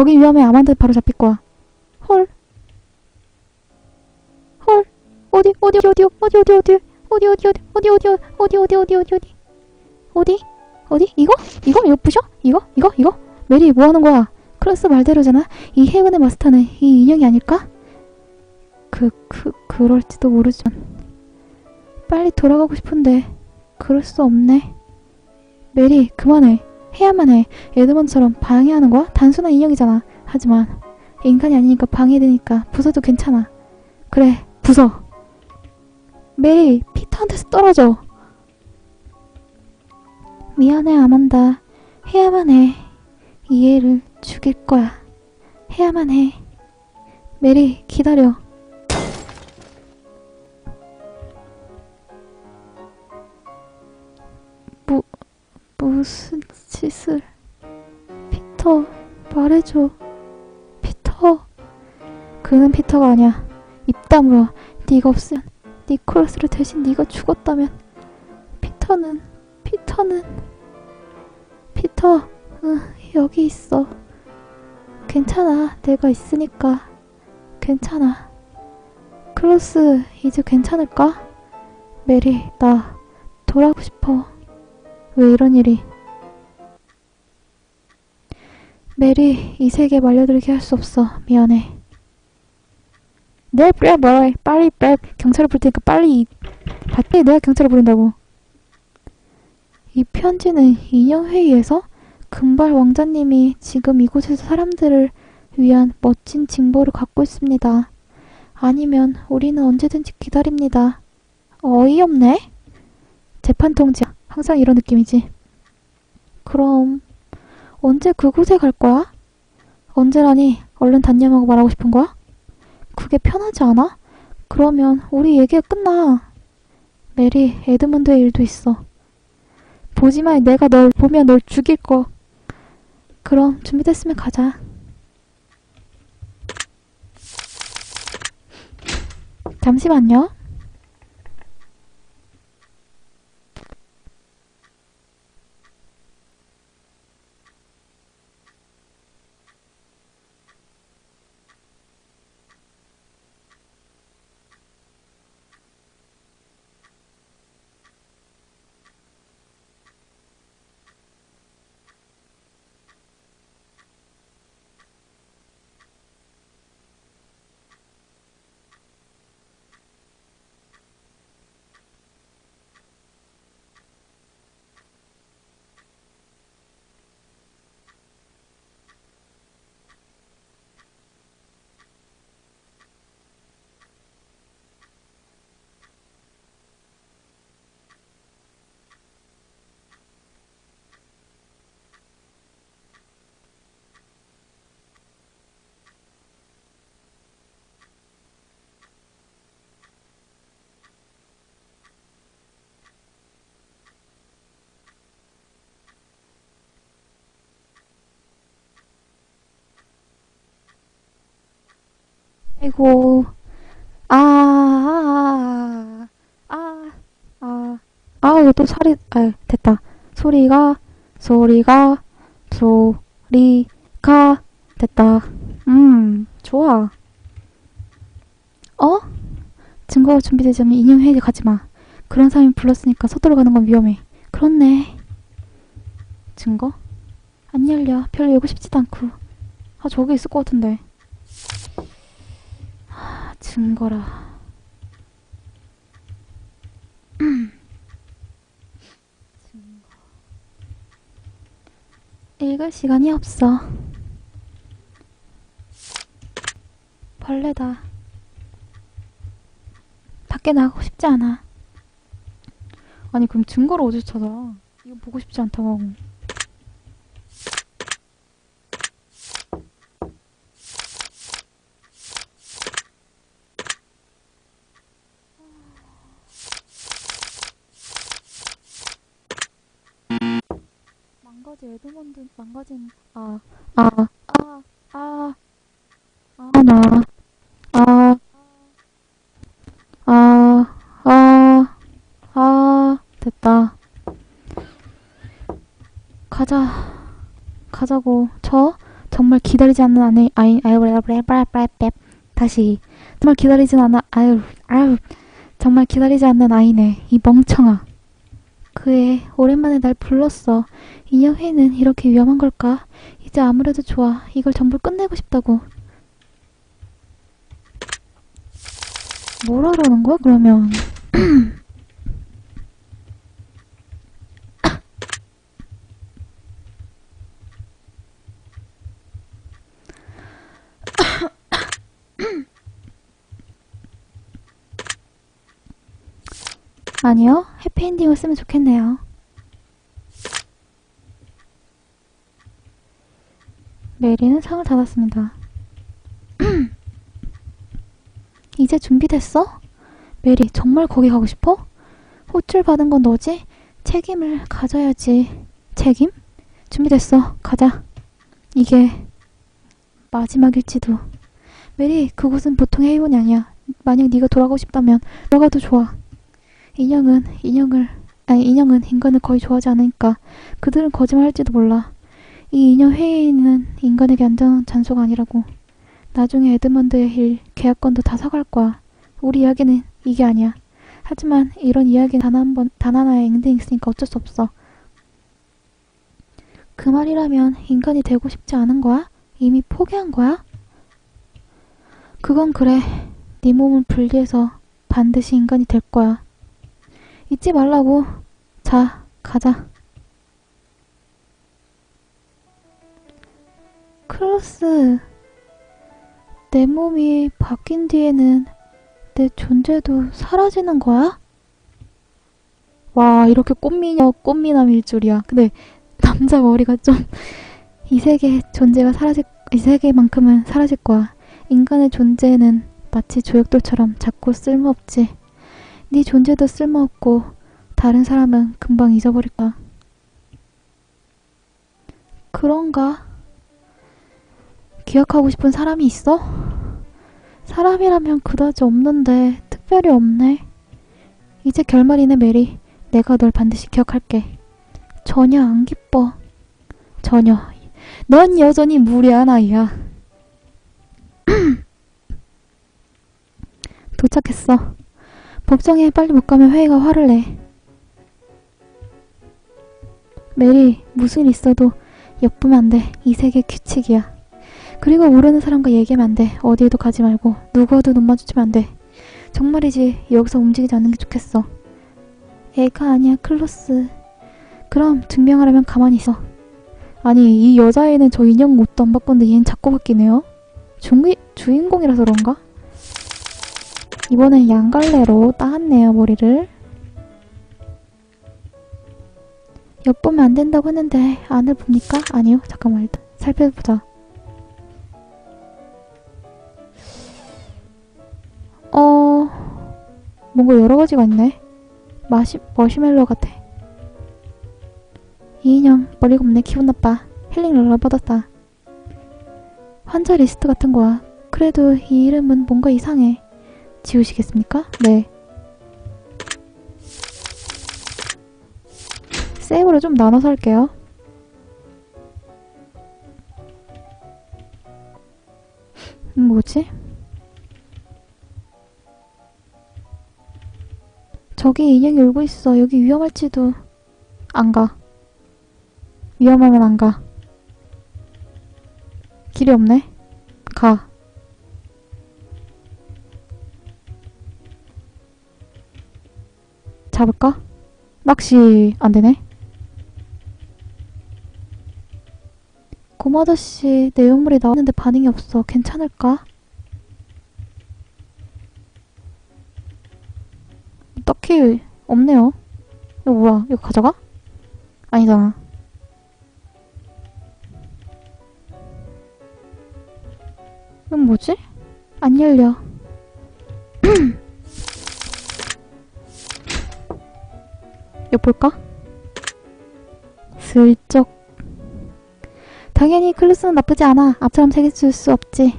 거기 위험해. 아만드 바로 잡힐 거야. 헐. 헐. 어디 어디 어디 어디 어디 어디 어디 어디 어디 어디 어디 어디 어디 어디 어디 어디 어디 어디 이거 이거 이거 부셔 이거 이거 이거 메리 뭐 하는 거야? 클래스 말대로잖아. 이 행운의 마스터는 이 인형이 아닐까? 그 그 그럴지도 모르지만 빨리 돌아가고 싶은데 그럴 수 없네. 메리 그만해. 해야만 해. 에드먼처럼 방해하는 거야? 단순한 인형이잖아. 하지만 인간이 아니니까 방해되니까 부숴도 괜찮아. 그래, 부숴. 메리, 피터한테서 떨어져. 미안해, 아만다. 해야만 해. 이해를 죽일 거야. 해야만 해. 메리, 기다려. 무, 무슨 짓을. 피터, 말해줘. 피터. 그는 피터가 아니야. 입 다물어. 네가 없으면 니콜라스를 대신 네가 죽었다면 피터는 피터는 피터 응 여기 있어 괜찮아 내가 있으니까 괜찮아 클로스 이제 괜찮을까? 메리 나 돌아가고 싶어 왜 이런 일이 메리 이 세계에 말려들게 할 수 없어 미안해 네, 그래, 뭐라 빨리, 빨리, 경찰을 부를 테니까 빨리, 밖에 내가 경찰을 부른다고. 이 편지는 인형회의에서 금발 왕자님이 지금 이곳에서 사람들을 위한 멋진 징보를 갖고 있습니다. 아니면 우리는 언제든지 기다립니다. 어이없네? 재판 통지야. 항상 이런 느낌이지. 그럼, 언제 그곳에 갈 거야? 언제라니, 얼른 단념하고 말하고 싶은 거야? 그게 편하지 않아? 그러면 우리 얘기가 끝나. 메리, 에드먼드의 일도 있어. 보지마, 내가 널 보면 널 죽일 거. 그럼 준비됐으면 가자. 잠시만요. 아이고, 아, 아, 아, 아, 아, 이거 또 살이, 아, 됐다. 소리가, 소리가, 소리가, 됐다. 음, 좋아. 어? 증거가 준비되지 않으면 인형 회의 가지 마. 그런 사람이 불렀으니까 서둘러 가는 건 위험해. 그렇네. 증거? 안 열려. 별로 열고 싶지도 않고. 아, 저기 있을 것 같은데. 증거라. 증거. 읽을 시간이 없어. 벌레다. 밖에 나가고 싶지 않아. 아니 그럼 증거를 어디서 찾아? 이거 보고 싶지 않다고 하고. 망가진 에드먼드 망가진 아 아 아 아 아나 아 아 아 아. 됐다. 가자. 가자고. 저? 저 정말 기다리지 않는 아내. 아이 아유 브레브레브레브레 다시. 정말 기다리지 않는 아유 아유. 정말 기다리지 않는 아이네. 이 멍청아 그애 오랜만에 날 불렀어? 인형 회는 이렇게 위험한 걸까? 이제 아무래도 좋아. 이걸 전부 끝내고 싶다고. 뭐라 그러는 거야 그러면 아니요, 해피엔딩을 쓰면 좋겠네요. 메리는 상을 닫았습니다. 이제 준비됐어? 메리, 정말 거기 가고 싶어? 호출 받은 건 너지? 책임을 가져야지. 책임? 준비됐어. 가자. 이게 마지막일지도. 메리, 그곳은 보통의 해본이 아니야. 만약 네가 돌아가고 싶다면 너가도 좋아. 인형은 인형을 아니 인형은 인간을 거의 좋아하지 않으니까 그들은 거짓말할지도 몰라. 이 인형 회의는 인간에게 안전한 장소가 아니라고. 나중에 에드먼드의 일 계약건도 다 사갈 거야. 우리 이야기는 이게 아니야. 하지만 이런 이야기는 단 한 번, 단 하나의 엔딩이 있으니까 어쩔 수 없어. 그 말이라면 인간이 되고 싶지 않은 거야? 이미 포기한 거야? 그건 그래. 네 몸을 분리해서 반드시 인간이 될 거야. 잊지 말라고. 자, 가자. 클로스, 내 몸이 바뀐 뒤에는 내 존재도 사라지는 거야? 와, 이렇게 꽃미녀, 꽃미남일 줄이야. 근데 남자 머리가 좀 이 세계 존재가 사라질, 이 세계만큼은 사라질 거야. 인간의 존재는 마치 조약돌처럼 작고 쓸모없지. 네 존재도 쓸모없고 다른 사람은 금방 잊어버릴 거야. 그런가? 기억하고 싶은 사람이 있어? 사람이라면 그다지 없는데 특별히 없네. 이제 결말이네 메리. 내가 널 반드시 기억할게. 전혀 안 기뻐. 전혀. 넌 여전히 무례한 아이야. 도착했어. 법정에 빨리 못 가면 회의가 화를 내. 메리, 무슨 일 있어도 엿보면 안 돼. 이 세계 규칙이야. 그리고 모르는 사람과 얘기하면 안 돼. 어디에도 가지 말고 누구와도 눈 마주치면 안 돼. 정말이지 여기서 움직이지 않는 게 좋겠어. 애가 아니야 클로스. 그럼 증명하려면 가만히 있어. 아니 이 여자애는 저 인형 옷도 안 바꿨는데 얘는 자꾸 바뀌네요. 중, 주인공이라서 그런가? 이번엔 양갈래로 따았네요 머리를. 엿보면 안 된다고 했는데 안을 봅니까? 아니요 잠깐만 일단 살펴보자. 어... 뭔가 여러 가지가 있네. 마시, 머시멜로 같아. 이 인형 머리가 없네 기분 나빠. 힐링 롤러 받았다. 환자 리스트 같은 거야. 그래도 이 이름은 뭔가 이상해. 지우시겠습니까? 네. 세이브로 좀 나눠서 할게요. 음, 뭐지? 저기 인형이 울고 있어. 여기 위험할지도. 안 가. 위험하면 안 가. 길이 없네. 가. 잡을까? 낚시 안 되네. 고마저씨 내용물이 나왔는데 반응이 없어. 괜찮을까? 딱히 없네요. 이거 뭐야? 이거 가져가? 아니잖아. 이건 뭐지? 안 열려. 이거 볼까? 슬쩍. 당연히 클루스는 나쁘지 않아. 앞처럼 책임질 수 없지.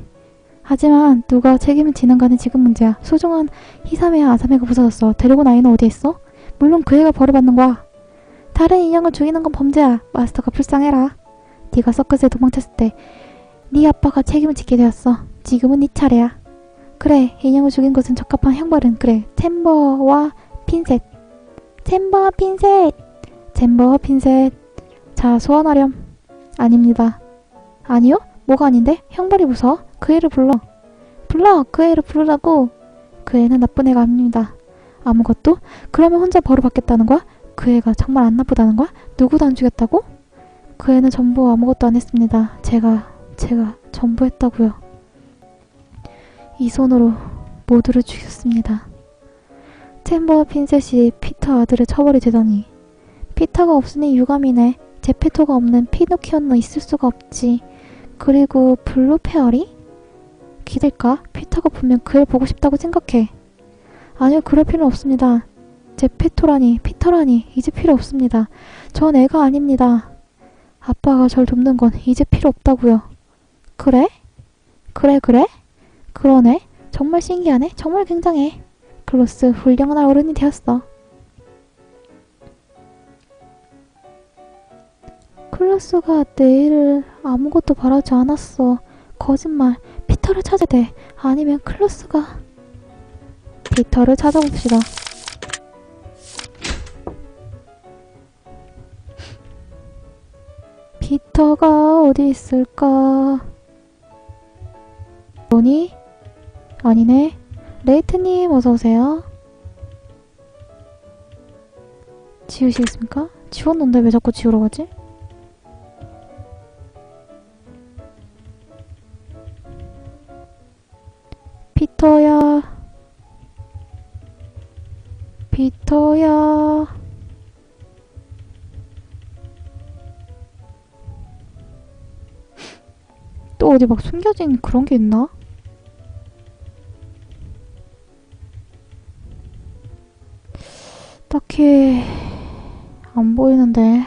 하지만 누가 책임을 지는 가는 지금 문제야. 소중한 히사메와 아사메가 부서졌어. 데리고 나이는 어디 있어? 물론 그 애가 벌을 받는 거야. 다른 인형을 죽이는 건 범죄야. 마스터가 불쌍해라. 네가 서커스에 도망쳤을 때 네 아빠가 책임을 지게 되었어. 지금은 네 차례야. 그래, 인형을 죽인 것은 적합한 형벌은 그래. 챔버와 핀셋. 챔버와 핀셋. 챔버와 핀셋. 자, 소환하렴. 아닙니다. 아니요? 뭐가 아닌데? 형벌이 무서워? 그 애를 불러. 불러! 그 애를 부르라고! 그 애는 나쁜 애가 아닙니다. 아무것도? 그러면 혼자 벌을 받겠다는 거야? 그 애가 정말 안 나쁘다는 거야? 누구도 안 죽였다고? 그 애는 전부 아무것도 안 했습니다. 제가, 제가 전부 했다고요. 이 손으로 모두를 죽였습니다. 챔버와 핀셋이 피터 아들의 처벌이 되다니. 피터가 없으니 유감이네. 제페토가 없는 피노키오는 있을 수가 없지. 그리고 블루 페어리? 기댈까? 피터가 분명 그를 보고 싶다고 생각해. 아니요, 그럴 필요 없습니다. 제페토라니, 피터라니, 이제 필요 없습니다. 전 애가 아닙니다. 아빠가 절 돕는 건 이제 필요 없다고요. 그래? 그래, 그래? 그러네. 정말 신기하네. 정말 굉장해. 클로스, 훌륭한 어른이 되었어. 클로스가 내 일을 아무것도 바라지 않았어. 거짓말. 피터를 찾아야 돼. 아니면 클로스가... 피터를 찾아봅시다. 피터가 어디 있을까? 로니? 아니네. 레이트님 어서오세요. 지우시겠습니까? 지웠는데 왜 자꾸 지우러 가지? 피터야. 피터야. 또 어디 막 숨겨진 그런 게 있나? 딱히 안 보이는데.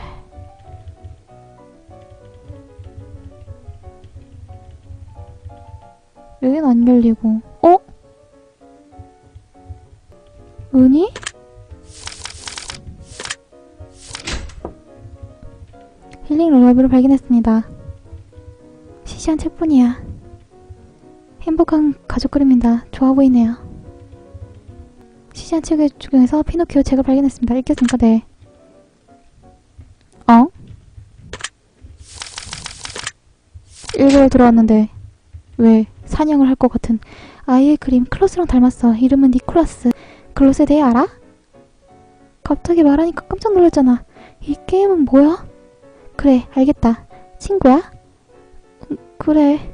여긴 안 열리고. 어? 문이? 힐링 롤러비를 발견했습니다. 시시한 책뿐이야. 행복한 가족 그림입니다. 좋아 보이네요. 시시한 책 중에서 피노키오 책을 발견했습니다. 읽겠습니까? 네. 어? 일개월 들어왔는데 왜 사냥을 할 것 같은 아이의 그림 클로스랑 닮았어. 이름은 니콜라스. 클로스에 대해 알아? 갑자기 말하니까 깜짝 놀랐잖아. 이 게임은 뭐야? 그래, 알겠다. 친구야? 음, 그래.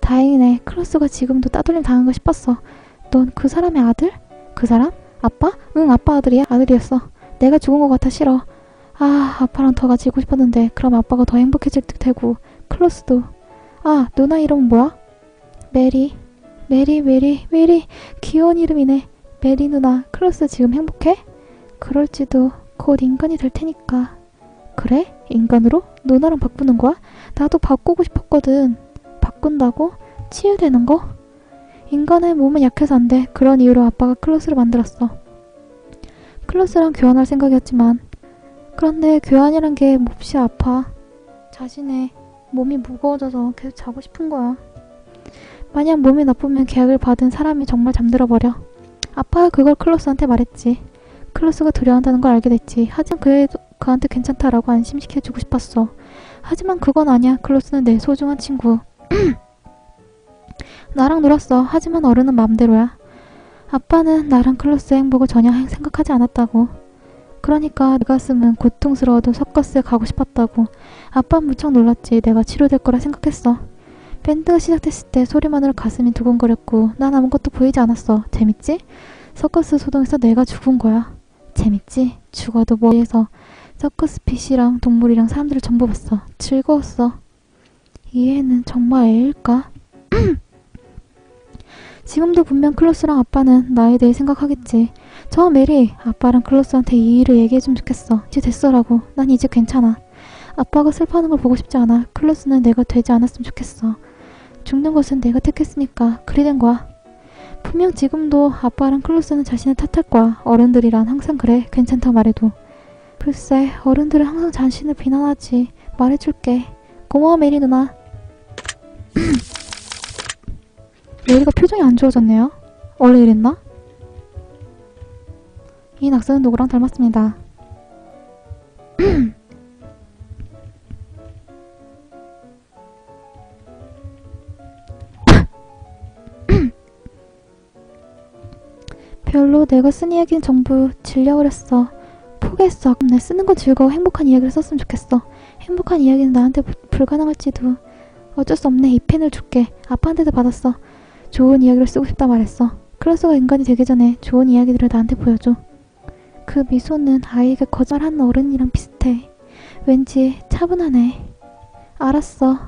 다행이네. 클로스가 지금도 따돌림 당한 거 싶었어. 넌 그 사람의 아들? 그 사람? 아빠? 응, 아빠 아들이야. 아들이었어. 내가 죽은 것 같아 싫어. 아, 아빠랑 더 같이 있고 싶었는데 그럼 아빠가 더 행복해질 듯 되고 클로스도. 아, 누나 이름은 뭐야? 메리. 메리, 메리, 메리. 귀여운 이름이네. 메리 누나. 클로스 지금 행복해? 그럴지도 곧 인간이 될 테니까. 그래? 인간으로? 누나랑 바꾸는 거야? 나도 바꾸고 싶었거든. 바꾼다고? 치유되는 거? 인간의 몸은 약해서 안 돼. 그런 이유로 아빠가 클로스를 만들었어. 클로스랑 교환할 생각이었지만 그런데 교환이란 게 몹시 아파. 자신의 몸이 무거워져서 계속 자고 싶은 거야. 만약 몸이 나쁘면 계약을 받은 사람이 정말 잠들어 버려. 아빠가 그걸 클로스한테 말했지. 클로스가 두려워한다는 걸 알게 됐지. 하지만 그애도 그한테 괜찮다라고 안심시켜주고 싶었어. 하지만 그건 아니야. 클로스는 내 소중한 친구. 나랑 놀았어. 하지만 어른은 마음대로야. 아빠는 나랑 클로스의 행복을 전혀 생각하지 않았다고. 그러니까 내 가슴은 고통스러워도 서커스에 가고 싶었다고. 아빠는 무척 놀랐지. 내가 치료될 거라 생각했어. 밴드가 시작됐을 때 소리만으로 가슴이 두근거렸고 난 아무것도 보이지 않았어. 재밌지? 서커스 소동에서 내가 죽은 거야. 재밌지? 죽어도 머리에서 서커스 핏이랑 동물이랑 사람들을 전부 봤어. 즐거웠어. 이 애는 정말 애일까? 지금도 분명 클로스랑 아빠는 나에 대해 생각하겠지. 저 메리, 아빠랑 클로스한테 이 일을 얘기해주면 좋겠어. 이제 됐어라고. 난 이제 괜찮아. 아빠가 슬퍼하는 걸 보고 싶지 않아. 클로스는 내가 되지 않았으면 좋겠어. 죽는 것은 내가 택했으니까 그리 된 거야. 분명 지금도 아빠랑 클로스는 자신을 탓할 거야. 어른들이란 항상 그래. 괜찮다 말해도. 글쎄, 어른들은 항상 자신을 비난하지. 말해줄게. 고마워, 메리 누나. 메리가 표정이 안 좋아졌네요. 원래 이랬나? 이 낙서는 누구랑 닮았습니다. 별로 내가 쓴 이야기는 전부 질려버렸어. 포기했어. 내 쓰는 건 즐거워 행복한 이야기를 썼으면 좋겠어. 행복한 이야기는 나한테 부- 불가능할지도. 어쩔 수 없네. 이 펜을 줄게. 아빠한테도 받았어. 좋은 이야기를 쓰고 싶다 말했어. 클라스가 인간이 되기 전에 좋은 이야기들을 나한테 보여줘. 그 미소는 아이에게 거절하는 어른이랑 비슷해. 왠지 차분하네. 알았어.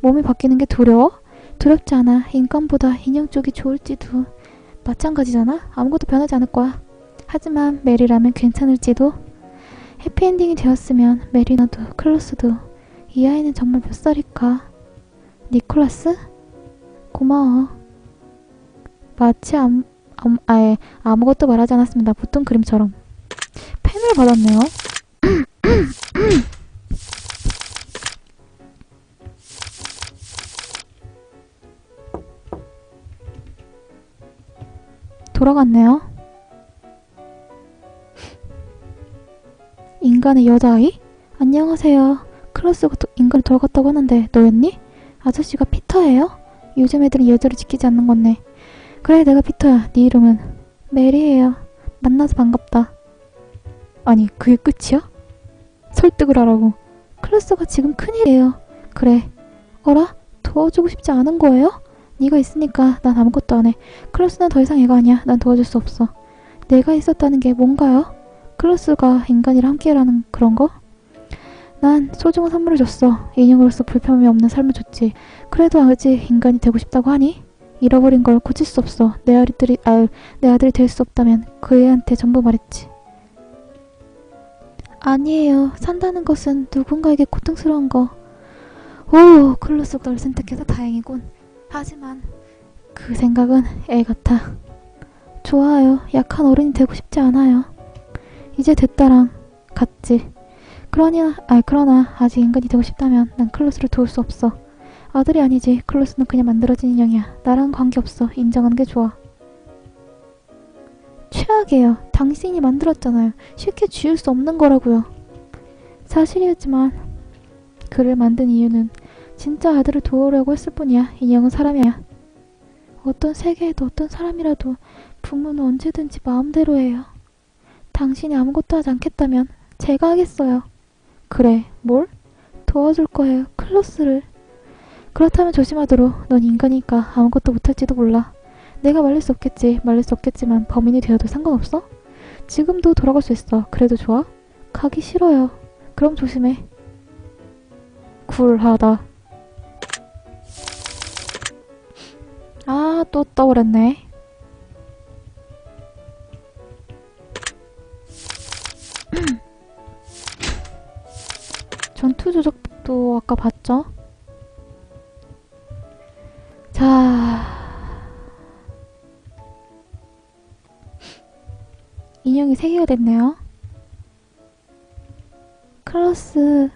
몸이 바뀌는 게 두려워? 두렵지 않아. 인간보다 인형 쪽이 좋을지도. 마찬가지잖아. 아무것도 변하지 않을 거야. 하지만 메리라면 괜찮을지도. 해피엔딩이 되었으면 메리나도 클로스도 이 아이는 정말 몇 살일까? 니콜라스? 고마워. 마치 아무, 아무, 아예 아무것도 말하지 않았습니다. 보통 그림처럼. 펜을 받았네요. 돌아갔네요. 인간의 여자아이? 안녕하세요. 클라스가 도- 인간이 돌아갔다고 하는데 너였니? 아저씨가 피터예요? 요즘 애들은 여자를 지키지 않는 건네. 그래 내가 피터야. 네 이름은? 메리예요. 만나서 반갑다. 아니 그게 끝이야? 설득을 하라고. 클라스가 지금 큰일이에요. 그래. 어라? 도와주고 싶지 않은 거예요? 네가 있으니까 난 아무것도 안 해. 클로스는 더 이상 애가 아니야. 난 도와줄 수 없어. 내가 있었다는 게 뭔가요? 클로스가 인간이랑 함께라는 그런 거? 난 소중한 선물을 줬어. 인형으로서 불편함이 없는 삶을 줬지. 그래도 아직 인간이 되고 싶다고 하니? 잃어버린 걸 고칠 수 없어. 내 아들이, 아, 내 아들이 될 수 없다면 그 애한테 전부 말했지. 아니에요. 산다는 것은 누군가에게 고통스러운 거. 오, 클로스가 널 선택해서 다행이군. 하지만 그 생각은 애 같아. 좋아요. 약한 어른이 되고 싶지 않아요. 이제 됐다랑 같지. 그러니 아 그러나 아직 인간이 되고 싶다면 난 클로스를 도울 수 없어. 아들이 아니지. 클로스는 그냥 만들어진 인형이야. 나랑 관계없어. 인정하는 게 좋아. 최악이에요. 당신이 만들었잖아요. 쉽게 지울 수 없는 거라고요. 사실이었지만 그를 만든 이유는 진짜 아들을 도우려고 했을 뿐이야. 인형은 사람이야. 어떤 세계에도 어떤 사람이라도 부모는 언제든지 마음대로 해요. 당신이 아무것도 하지 않겠다면 제가 하겠어요. 그래, 뭘? 도와줄 거예요. 클로스를. 그렇다면 조심하도록. 넌 인간이니까 아무것도 못할지도 몰라. 내가 말릴 수 없겠지. 말릴 수 없겠지만 범인이 되어도 상관없어? 지금도 돌아갈 수 있어. 그래도 좋아? 가기 싫어요. 그럼 조심해. 굴하다. 아, 또 떠오랐네. 됐네요. 클로스.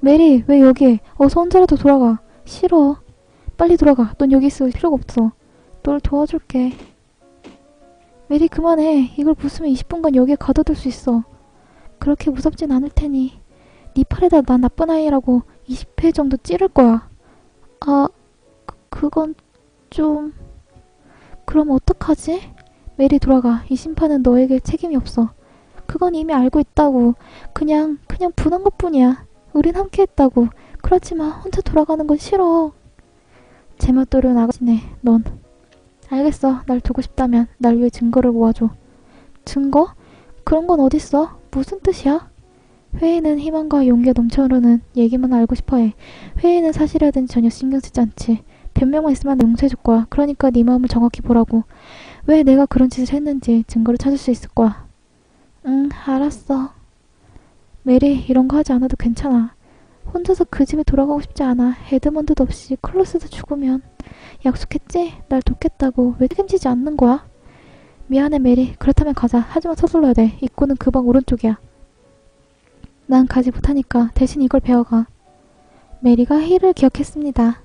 메리, 왜 여기에? 어서 혼자라도 돌아가. 싫어. 빨리 돌아가. 넌 여기 있을 필요가 없어. 널 도와줄게. 메리 그만해. 이걸 부수면 20분간 여기에 가둬둘 수 있어. 그렇게 무섭진 않을 테니. 네 팔에다 난 나쁜 아이라고 20회 정도 찌를 거야. 아, 그, 그건 좀... 그럼 어떡하지? 메리 돌아가. 이 심판은 너에게 책임이 없어. 그건 이미 알고 있다고. 그냥, 그냥 분한 것 뿐이야. 우린 함께 했다고. 그렇지만 혼자 돌아가는 건 싫어. 제멋대로 나가지네, 넌. 알겠어. 날 두고 싶다면 날 위해 증거를 모아줘. 증거? 그런 건 어딨어? 무슨 뜻이야? 회의는 희망과 용기가 넘쳐흐르는 얘기만 알고 싶어해. 회의는 사실이라든지 전혀 신경 쓰지 않지. 변명만 있으면 용서해줄 거야. 그러니까 네 마음을 정확히 보라고. 왜 내가 그런 짓을 했는지 증거를 찾을 수 있을 거야. 응, 알았어. 메리, 이런 거 하지 않아도 괜찮아. 혼자서 그 집에 돌아가고 싶지 않아. 에드먼드도 없이 클로스도 죽으면. 약속했지? 날 돕겠다고. 왜 책임지지 않는 거야? 미안해, 메리. 그렇다면 가자. 하지만 서둘러야 돼. 입구는 그 방 오른쪽이야. 난 가지 못하니까 대신 이걸 배워가. 메리가 회의를 기억했습니다.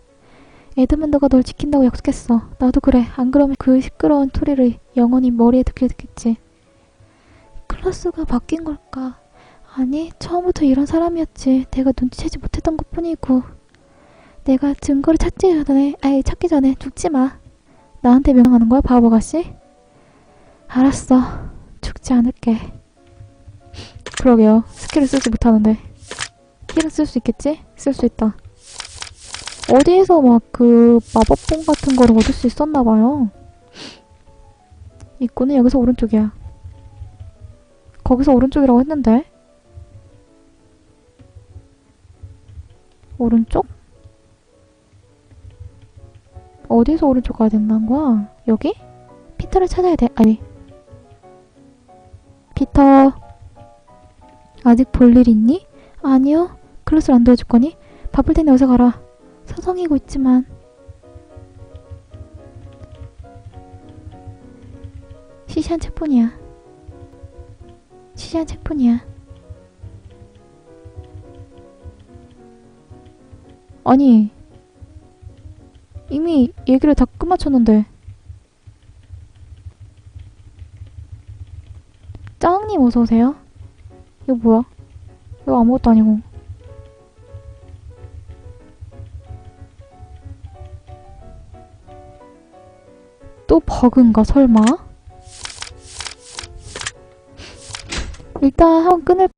에드먼드가 널 지킨다고 약속했어. 나도 그래. 안 그러면 그 시끄러운 소리를 영원히 머리에 듣겠지. 클라스가 바뀐 걸까? 아니, 처음부터 이런 사람이었지. 내가 눈치채지 못했던 것 뿐이고. 내가 증거를 찾기 전에, 아니, 찾기 전에 죽지 마. 나한테 명령하는 거야, 바보가씨? 알았어. 죽지 않을게. 그러게요. 스킬을 쓰지 못하는데. 힐은 쓸 수 있겠지? 쓸 수 있다. 어디에서 막 그 마법봉 같은 거를 얻을 수 있었나봐요. 입구는 여기서 오른쪽이야. 거기서 오른쪽이라고 했는데? 오른쪽? 어디에서 오른쪽 가야 된다는 거야? 여기? 피터를 찾아야 돼. 아니. 피터. 아직 볼 일 있니? 아니요. 클래스를 안 도와줄 거니? 바쁠 테니 어서 가라. 서성이고 있지만. 시시한 책뿐이야. 시시한 책뿐이야. 아니, 이미 얘기를 다 끝마쳤는데. 짱님 어서오세요. 이거 뭐야? 이거 아무것도 아니고. 또 버그인가 설마? 일단 한번 끊을